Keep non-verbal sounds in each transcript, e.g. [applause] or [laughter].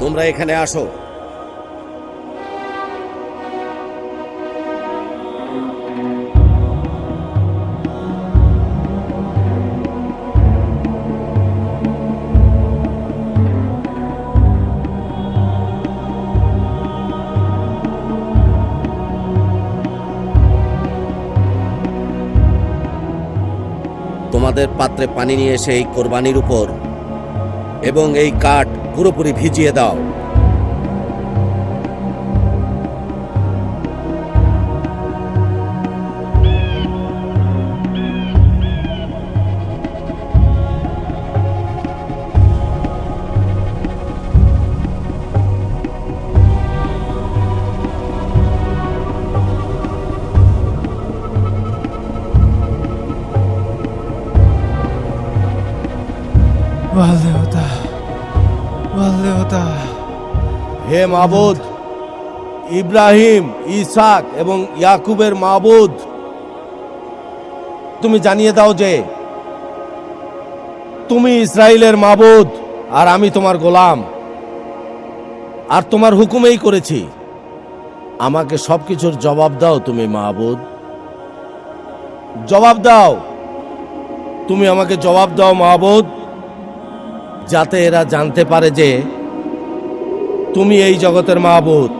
তোমরা এখানে আসো। তোমাদের পাত্রে পানি নিয়ে এসে এই কোরবানির উপর এবং এই কাঠ পুরোপুরি ভিজিয়ে দাও। হে মাবুদ, ইব্রাহিম ইসাক এবং ইয়াকুবের মাবুদ, তুমি জানিয়ে দাও যে তুমি ইসরায়েলের মাবুদ আর আমি তোমার গোলাম। আর তোমার হুকুমেই করেছি। আমাকে সব কিছুর জবাব দাও তুমি মাহবুদ জবাব দাও। তুমি আমাকে জবাব দাও মাহবুদ যাতে এরা জানতে পারে যে তুমি এই জগতের মাহবুদ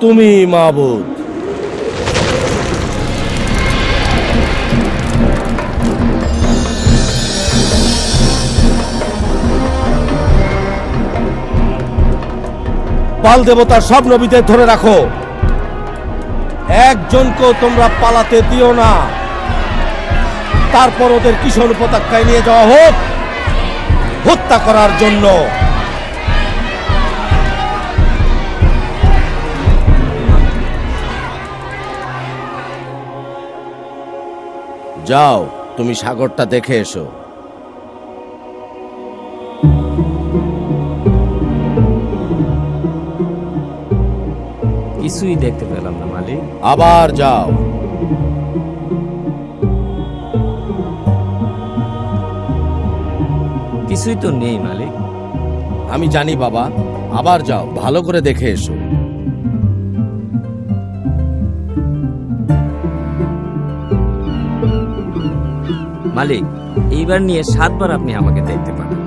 তুমি মাহবুদ পাল দেবতার সব নবীদের ধরে রাখো। একজনকেও তোমরা পালাতে দিও না। তারপর ওদের কিশোর উপত্যকায় নিয়ে যাওয়া হোক। হত্যা করার জন্য। যাও তুমি সাগরটা দেখে এসো। কিছুই দেখতে পেলাম না মালিক। আবার যাও। কিছুই তো নেই মালিক। আমি জানি বাবা আবার যাও ভালো করে দেখে এসো। মালিক এইবার নিয়ে সাতবার আপনি আমাকে দেখতে পারেন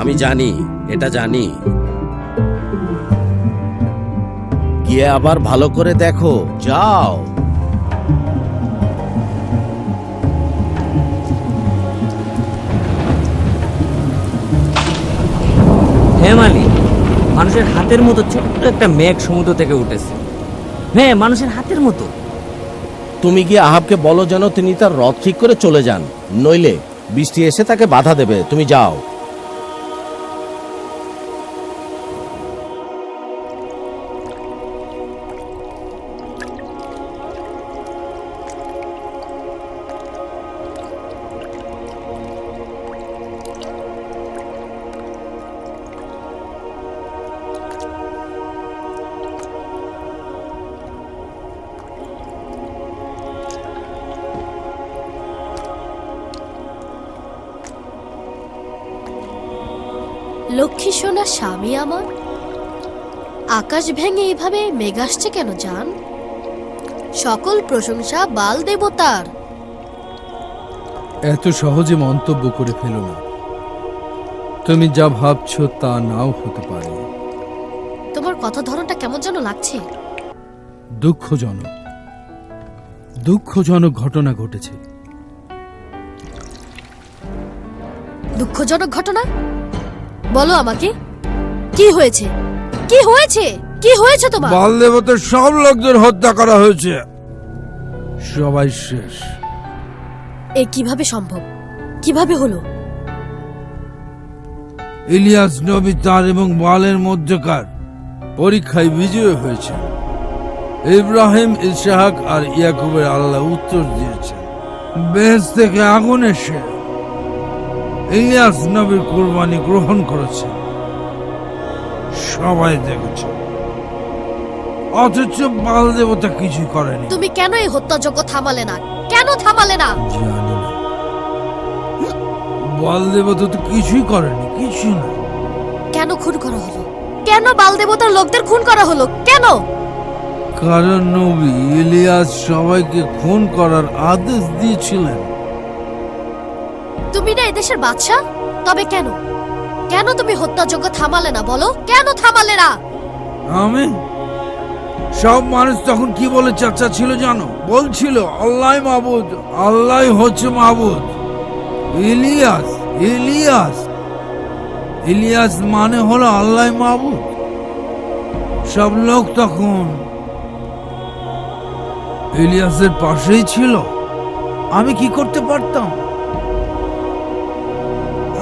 আমি জানি এটা জানি। গিয়ে আবার ভালো করে দেখো যাও। মালিক মানুষের হাতের মতো ছোট্ট একটা মেঘ সমুদ্র থেকে উঠেছে। হ্যাঁ মানুষের হাতের মতো। তুমি গিয়ে আহাবকে বলো যেন তিনি তার রথ ঠিক করে চলে যান, নইলে বৃষ্টি এসে তাকে বাধা দেবে। তুমি যাও। লক্ষ্মী সোনা স্বামী আমার? আকাশ ভেঙে এভাবে মেঘ আসছে কেন জান? সকল প্রশংসা বাল দেবতার। এত সহজে মন্তব্য করে ফেলো না। তুমি যা ভাবছ তা নাও হতে পারে। তোমার কথা ধরনটা কেমন যেন লাগছে? দুঃখজনক। দুঃখজনক ঘটনা ঘটেছে। দুঃখজনক ঘটনা? বলো আমাকে। কি হয়েছে? কি হয়েছে? কি হয়েছে তোমার? বাল দেবতার সব লোকদের হত্যা করা হয়েছে। সবাই শেষ। এ কীভাবে সম্ভব? কীভাবে হলো? ইলিয়াস নবী তার এবং বালের মধ্যকার পরীক্ষায় বিজয় হয়েছে। ইব্রাহিম ইসহাক আর ইয়াকুবের আল্লাহ উত্তর দিয়েছে বেহেস থেকে আগুন এসে ইলিয়াস নবীর কুরবানি গ্রহণ করেছে। সবাই দেখেছে। অথচ বাল দেবতা কিছুই করেনি। তুমি কেন এই হত্যাযজ্ঞ থামালে না? কেন থামালে না? জানি না। বাল দেবতা তো কিছুই করেনি কিছু না। কেন খুন করা হলো? কেন বাল দেবতার লোকদের খুন করা হলো? কেন? কারণ নবী ইলিয়াস সবাইকে খুন করার আদেশ দিয়েছিলেন। তুমি না এদেশের বাদশা তবে কেন? কেন তুমি হত্যাযজ্ঞ থামালে না বলো? কেন থামালে না? আমি সব মানুষ তখন কি বলে চাচা ছিল জানো? বলছিল, আল্লাহ মাবুদ, আল্লাহ হচ্ছে মাবুদ। ইলিয়াস ইলিয়াস। ইলিয়াস মানে হলো আল্লাহ মাবুদ। সব লোক তখন ইলিয়াসের পাশেই ছিল। আমি কি করতে পারতাম?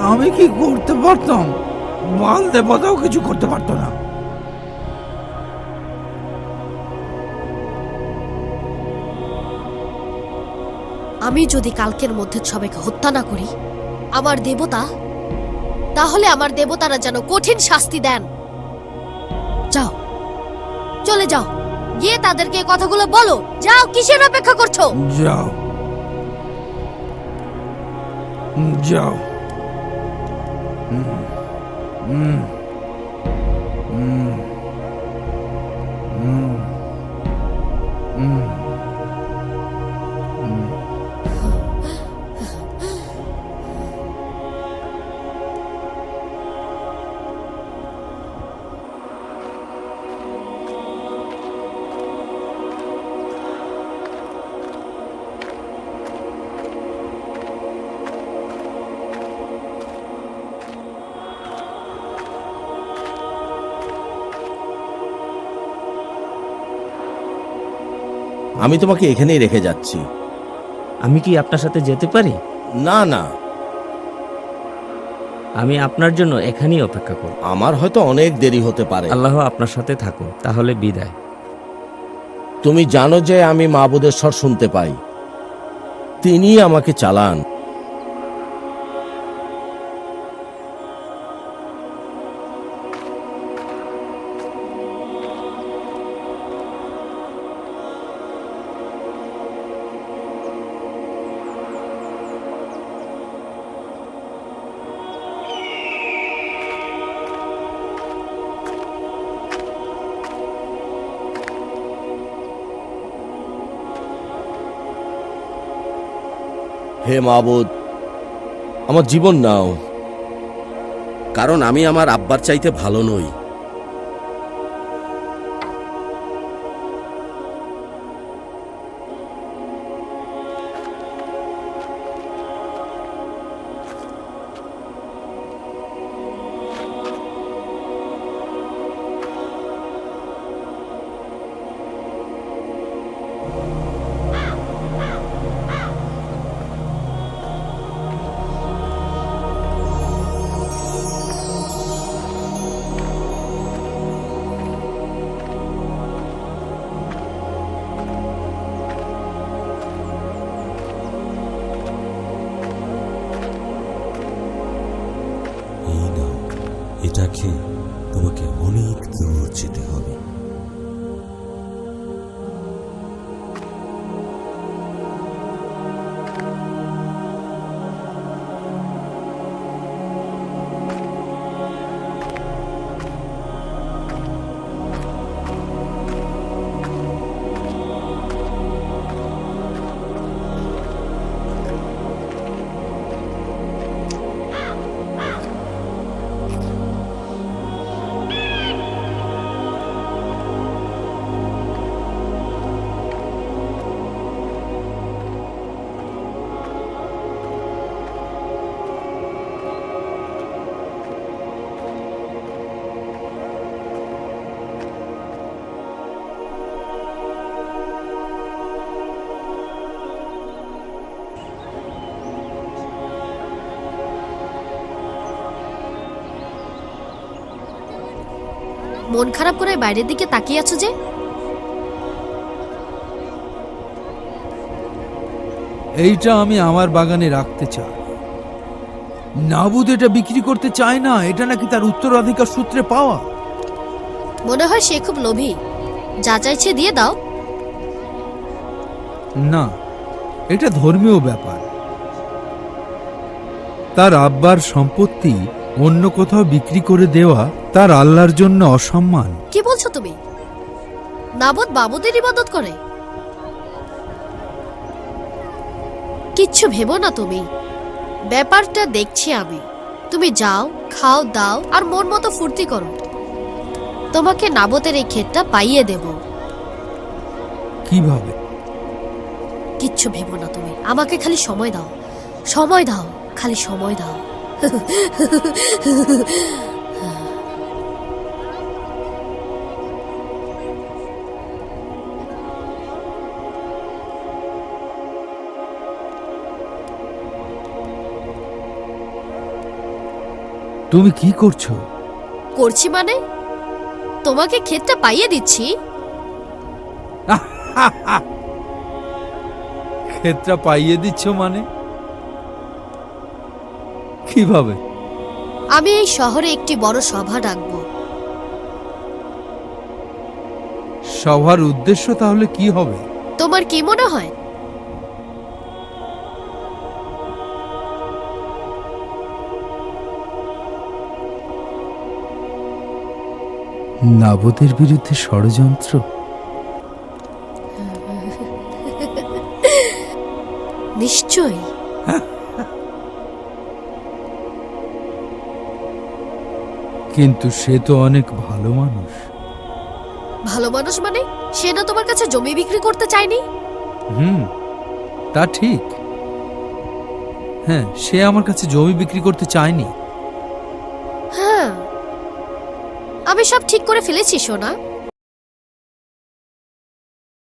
আমি কি করতে পারতাম? বাল দেবতাও কিছু করতে পারতো না। আমি যদি কালকের মধ্যে সবাইকে হত্যা না করি আমার দেবতা তাহলে আমার দেবতারা যেন কঠিন শাস্তি দেন। যাও। চলে যাও। গিয়ে তাদেরকে কথাগুলো বলো। যাও কিসের অপেক্ষা করছ? যাও। যাও। হুম, হুম, হুম, হুম, আমি তোমাকে এখানেই রেখে যাচ্ছি। আমি কি আপনার সাথে যেতে পারি? না না। আমি আপনার জন্য এখানেই অপেক্ষা করব। আমার হয়তো অনেক দেরি হতে পারে। আল্লাহ আপনার সাথে থাকুন তাহলে বিদায়। তুমি জানো যে আমি মাহবুদের স্বর শুনতে পাই। তিনি আমাকে চালান। হে মাহবুদ আমার জীবন নাও। কারণ আমি আমার আব্বার চাইতে ভালো নই। এই খেয়ে তোমাকে অনেক দূর যেতে হবে। মন খারাপ করে বাইরের দিকে তাকিয়ে আছো যে? এইটা আমি আমার বাগানে রাখতে চাই। নাবুদ এটা বিক্রি করতে চায় না এটা নাকি তার উত্তরাধিকার সূত্রে পাওয়া? মনে হয় সে খুব লোভী। যা চাইছে দিয়ে দাও। না এটা ধর্মীয় ব্যাপার। তার আব্বার সম্পত্তি অন্য কোথাও বিক্রি করে দেওয়া তার আল্লাহর জন্য অসম্মান। কি বলছো তুমি? নাবদ বাবুদের ইবাদত করে? কিচ্ছু ভেবো না তুমি। ব্যাপারটা দেখছি আমি। তুমি যাও খাও দাও আর মন মতো ফুর্তি করো। তোমাকে নাবতের এই ক্ষেতটা পাইয়ে দেব। কীভাবে? কিচ্ছু ভেবো না তুমি। আমাকে খালি সময় দাও। সময় দাও খালি সময় দাও। তুমি কি করছ? করছি মানে? তোমাকে ক্ষেতটা পাইয়ে দিচ্ছি। [laughs] ক্ষেত্রা পাইয়ে দিচ্ছ মানে? কীভাবে? আমি এই শহরে একটি বড় সভা ডাকবো। সভার উদ্দেশ্য তাহলে কি হবে? তোমার কি মনে হয়? নাবদের বিরুদ্ধে ষড়যন্ত্র? [laughs] নিশ্চয়ই। কিন্তু সে তো অনেক ভালো মানুষ। ভালো মানুষ মানে? সে না তোমার কাছে জমি বিক্রি করতে চায়নি? হুম তা ঠিক। হ্যাঁ সে আমার কাছে জমি বিক্রি করতে চায়নি। হ্যাঁ। আমি সব ঠিক করে ফেলেছি সোনা।